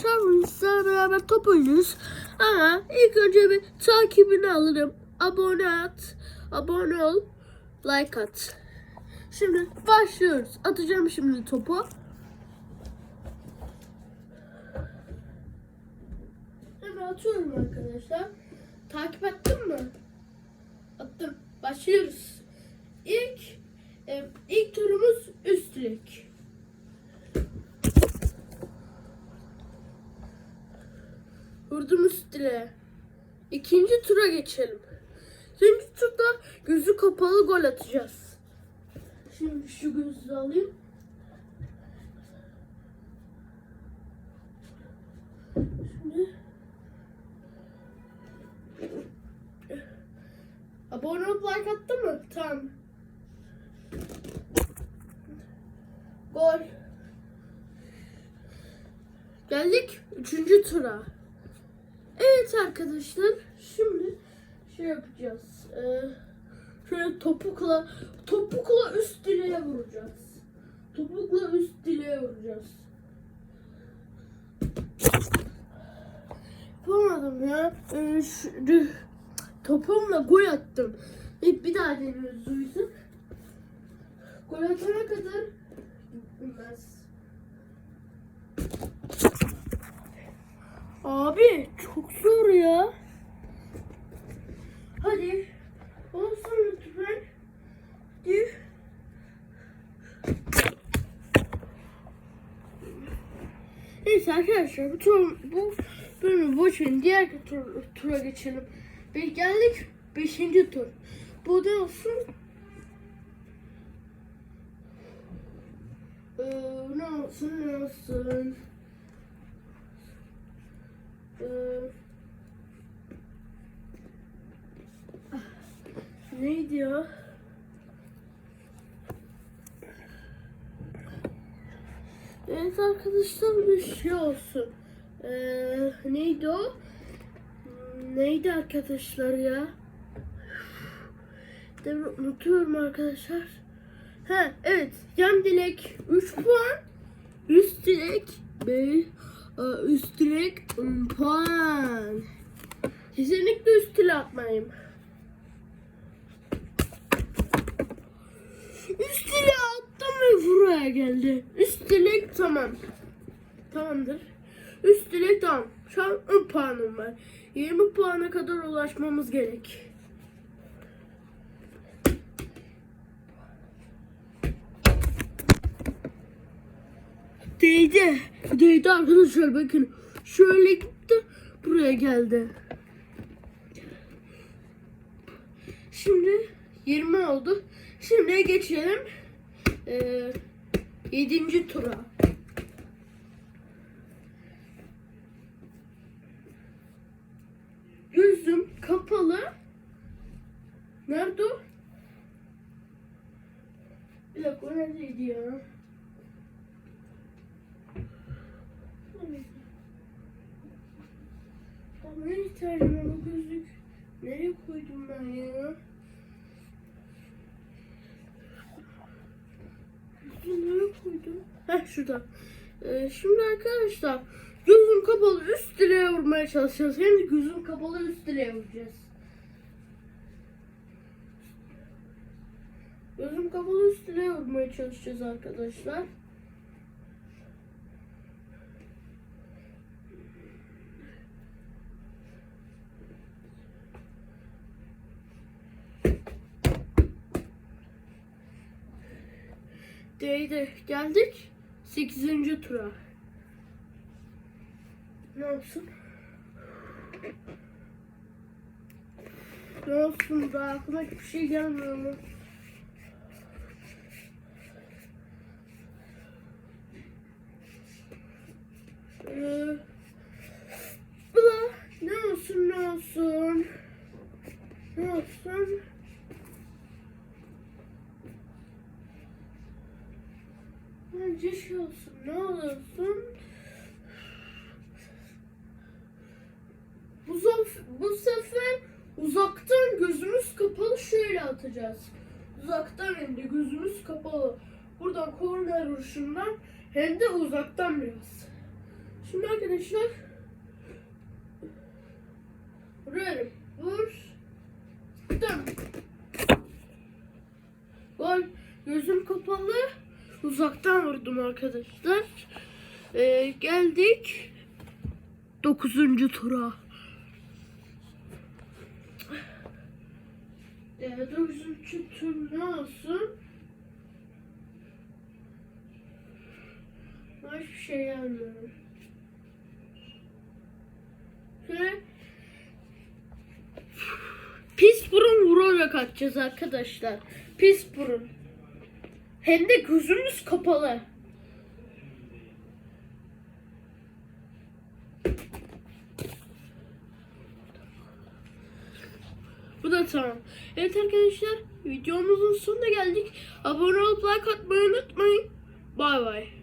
arkadaşlar bugün sizlerle beraber top oynuyoruz. Ama ilk önce bir takibini alırım. Abone at. Abone ol. Like at. Şimdi başlıyoruz. Atacağım şimdi topu. Hemen atıyorum arkadaşlar. Takip ettin mi? Attım. Başlıyoruz. İlk e, ilk turumuz üstlük. Vurdum üstüne. İkinci tura geçelim. İkinci turda gözü kapalı gol atacağız. Şimdi şu gözü alayım. Şimdi Abone olup like attı mı? Tamam. Gol. Geldik üçüncü tura. Evet arkadaşlar şimdi şey yapacağız. Ee, şöyle topukla topukla üst direğe vuracağız. Topukla üst direğe vuracağız. Yapamadım ya. Ee, şu, topumla gol attım. Bir, bir daha deniyoruz Luis'in. Gol atana kadar gitmez. Abi zor ya. Hadi. Olsun lütfen. Hadi. Neyse arkadaşlar bu tur, bu bölümü boş verin. Diğer tur, tura geçelim. Ve geldik 5. tur. Bu da olsun. Ee, ne olsun ne olsun. Ee, neydi ya? Evet arkadaşlar bir şey olsun. Ee, neydi o? Neydi arkadaşlar ya? Demin unutuyorum arkadaşlar. Ha evet yan dilek 3 puan. Üst dilek 5 üst dilek 10 puan. Kesinlikle üst dile atmayayım. Üst dile attım ve buraya geldi. Üst dilek tamam. Tamamdır. Üst dilek tamam. Şu an 10 puanım var. 20 puana kadar ulaşmamız gerek. Değdi. Değdi arkadaşlar bakın. Şöyle gitti. Buraya geldi. Şimdi 20 oldu. Şimdi geçelim. Ee, 7. tura. Gözüm kapalı. Nerede o? Bir dakika o neredeydi ya? Ya nereye ihtiyacım o gözlük? Şurada. Ee, şimdi arkadaşlar gözüm kapalı üst direğe vurmaya çalışacağız. Hem de gözüm kapalı üst direğe vuracağız. Gözüm kapalı üst direğe vurmaya çalışacağız arkadaşlar. Değdi. Geldik 8. tura. Ne olsun? Ne olsun daha aklıma hiçbir şey gelmiyor mu? Ee, bu da ne olsun ne olsun? Ne olsun? Bence olsun. Ne olursun? Bu, bu sefer uzaktan gözümüz kapalı şöyle atacağız. Uzaktan hem de gözümüz kapalı. Buradan korner vuruşundan hem de uzaktan biraz. Şimdi arkadaşlar vuruyorum. Vur. Dım. Gol. Gözüm kapalı. Uzaktan vurdum arkadaşlar. Ee, geldik. Dokuzuncu tura. Ee, dokuzuncu tur ne olsun? Hiçbir şey gelmiyorum. Pis burun vurarak atacağız arkadaşlar. Pis burun. Hem de gözümüz kapalı. Bu da tamam. Evet arkadaşlar videomuzun sonuna geldik. Abone olup like atmayı unutmayın. Bay bay.